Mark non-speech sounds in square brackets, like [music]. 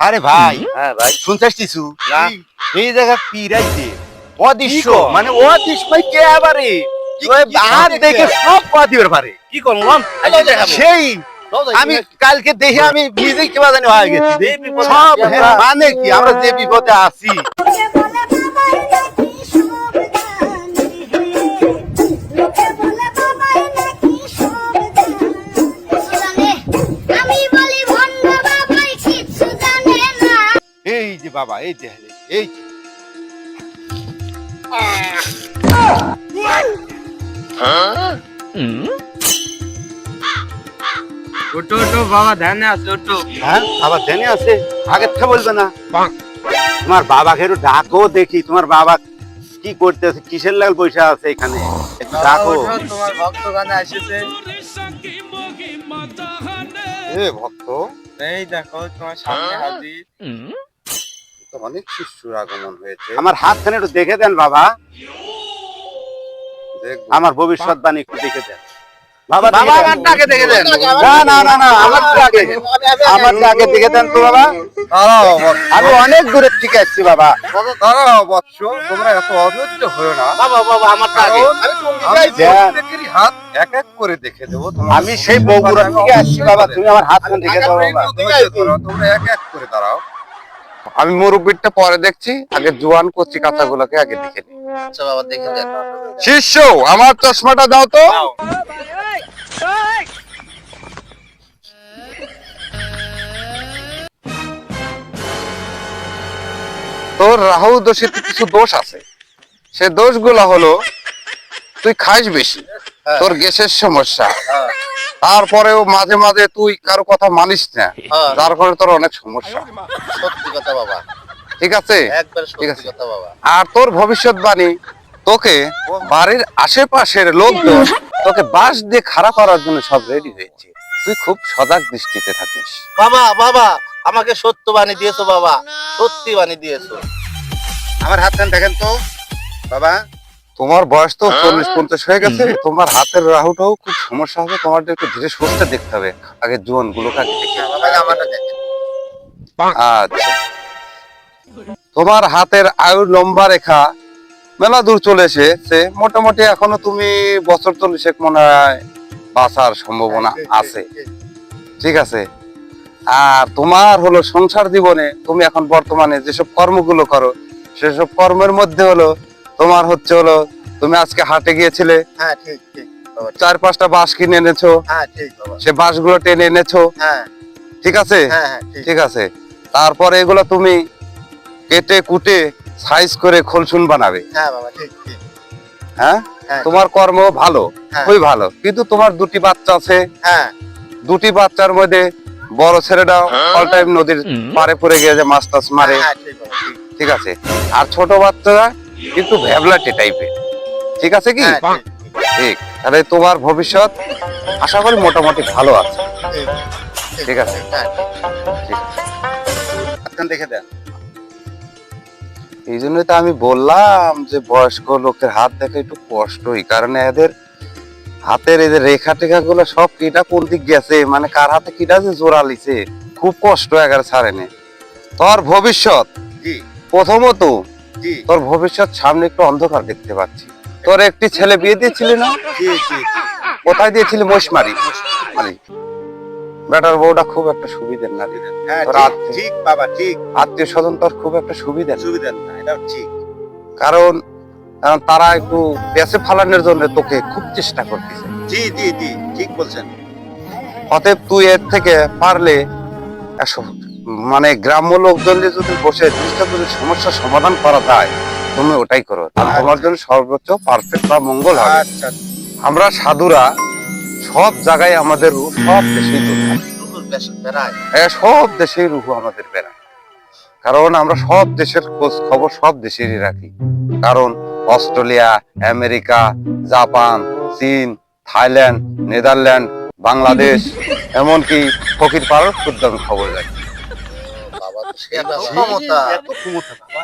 আরে ভাই হ্যাঁ ভাই শুনছিস কিছু না। এই জায়গা পিরাইছে। অদৃশ্য মানে অদৃশ্য ভাই কে আবারে আর? দেখে সব পা দিবার পারে কি করলাম সেই আমি কালকে দেখে আমি নিজে কি জানি হয়ে গেছি। এই সব আমরা। হ্যাঁ, মানে কি আমরা যে বিপদে আছি। এই বাবা এই যে এই ওটো ওটো বাবা ধ্যানে আছে ওটো হ্যাঁ আবার জেনে আছে? আগে থেকে বলবে না। তোমার বাবাকে একটু ডাকো দেখি তোমার বাবা কি করতেছে কিসের লাল পয়সা আছে এখানে? একটু ডাকো। তোমার ভক্ত গানে এসেছে। এ ভক্ত? এই দেখো তোমার সামনে হাজির। তো অনেক শিশুর আগমন হয়েছে। আমার হাতখানে একটু দেখে দেন বাবা। আমার ভবিষ্যৎবাণী একটু দেখে দেন। বাবা বাবা দেখে দেন। না না না না আমার আগে। আমার আগে দেখে দেন তো বাবা আমি অনেক দূরের থেকে আসছি বাবা। দাঁড়াও বৎস। তোমরা এত অধৈর্য হয়েও না। বাবা বাবা আমারটা আগে। কারণ আমি দেখ। প্রত্যেকেরই হাত এক এক করে দেখে দেবো। আমি সেই বগুড়া থেকে আসছি বাবা। তুমি আমার হাতখানে দেখে দাও তোমরা এক এক করে দাঁড়াও। আমি মুরব্বীরটা পরে দেখছি আগে জোয়ান কচি কাঁচাগুলোকে আগে দেখে নিই। আচ্ছা বাবা দেখে দেন শিষ্য আমার চশমাটা দাও তো। তোর রাহু দোষিত কিছু দোষ আছে। সে দোষগুলো হলো তুই খাইস বেশি। তোর গ্যাসের সমস্যা। তারপরেও মাঝে মাঝে তুই কারও কথা মানিস না। হ্যাঁ। যার ফলে তোর অনেক সমস্যা। সত্যি কথা বাবা। ঠিক আছে? ঠিক আছে। আর তোর ভবিষ্যৎবাণী তোকে বাড়ির আশেপাশের লোকজন তোকে বাস দিয়ে খাড়া করার জন্য সব রেডি হয়েছে তুই খুব সজাগ দৃষ্টিতে থাকিস। বাবা বাবা আমাকে সত্য বাণী দিয়েছ বাবা। সত্যি বাণী দিয়েছ। আমার হাতখানে দেখেন তো। বাবা তোমার বয়স তো চল্লিশ পঞ্চাশ হয়ে গেছে। তোমার হাতের রাহুটাও খুব সমস্যা হবে। তোমার একটু ধীরে সুস্থে দেখতে হবে। আগে জোয়ান দেখেন আচ্ছা। তোমার হাতের আয়ু লম্বা রেখা মেলা দূর চলে এসেছে। মোটামুটি এখনও তুমি বছর চল্লিশেক মনে হয় বাঁচার সম্ভাবনা আছে। ঠিক আছে? আর তোমার হলো সংসার জীবনে তুমি এখন বর্তমানে যেসব কর্মগুলো করো সেসব কর্মের মধ্যে হলো তোমার হচ্ছে হলো তুমি আজকে হাটে গিয়েছিলে? হ্যাঁ ঠিক ঠিক চার পাঁচটা বাঁশ কিনে এনেছো? হ্যাঁ ঠিক বাবা। সে বাঁশগুলো টেনে এনেছো? হ্যাঁ। ঠিক আছে? হ্যাঁ হ্যাঁ ঠিক। আছে। তারপরে এগুলো তুমি কেটে কুটে সাইজ করে খোলসুন বানাবে। হ্যাঁ বাবা ঠিক ঠিক। হ্যাঁ? হ্যাঁ তোমার কর্ম ভালো? হ্যাঁ। খুবই ভালো। কিন্তু তোমার দুটি বাচ্চা আছে। হ্যাঁ। দুটি বাচ্চার মধ্যে বড় ছেলেটা অল টাইম নদীর পারে পড়ে গিয়ে যে মাছ টাছ মারে। হ্যাঁ ঠিক আছে। আর ছোট বাচ্চারা কিন্তু ভ্যাবলাটে টাইপের ঠিক আছে কি? হ্যাঁ ঠিক। তাহলে তোমার ভবিষ্যৎ আশা করি মোটামুটি ভালো আছে। ঠিক আছে? হ্যাঁ। দেখে দেন। এই জন্যই তো আমি বললাম যে বয়স্ক লোকের হাত দেখে একটু কষ্টই কারণ এদের হাতের এই যে রেখা টেখা গুলো সব কিটা কোন দিক গেছে? মানে কার হাতে কিটা যে জোড়া লিছে? খুব কষ্ট এগারে ছাড়ে নে তোর ভবিষ্যৎ। প্রথমত তোর ভবিষ্যৎ সামনে একটু অন্ধকার দেখতে পাচ্ছি। তোর একটি ছেলে বিয়ে দিয়েছিলি না? কোথায় দিয়েছিলি মশমারি মারি বেটার বউটা খুব একটা সুবিধের না দিলেন হ্যাঁ ঠিক, আত্মীয়- বাবা ঠিক। আত্মীয় স্বজন তোর খুব একটা সুবিধা সুবিধা না এটাও ঠিক। কারণ কারণ তারা একটু বেঁচে ফালানোর জন্য তোকে খুব চেষ্টা করতেছে। জি জি জি ঠিক বলছেন। অতএব তুই এর থেকে পারলে একশো- মানে গ্রাম্য লোকজন যদি বসে জিনিসটা যদি সমস্যার সমাধান করা যায় তুমি ওটাই করো। তোমার জন্য সর্বোচ্চ পারফেক্ট বা মঙ্গল হবে। আচ্ছা। আমরা সাধুরা সব জায়গায় আমাদের রূপ সব দেশেই হ্যাঁ সব দেশেই রুহু আমাদের বেড়ায়। কারণ আমরা সব দেশের খোঁজ খবর সব দেশেরই রাখি। কারণ অস্ট্রেলিয়া আমেরিকা জাপান চীন থাইল্যান্ড নেদারল্যান্ড বাংলাদেশ [laughs] এমনকি ফকির পাড়ার ক্ষুদ্র খবর রাখি। বাবা তো সে একটা ক্ষমতা এত ক্ষমতা বাবা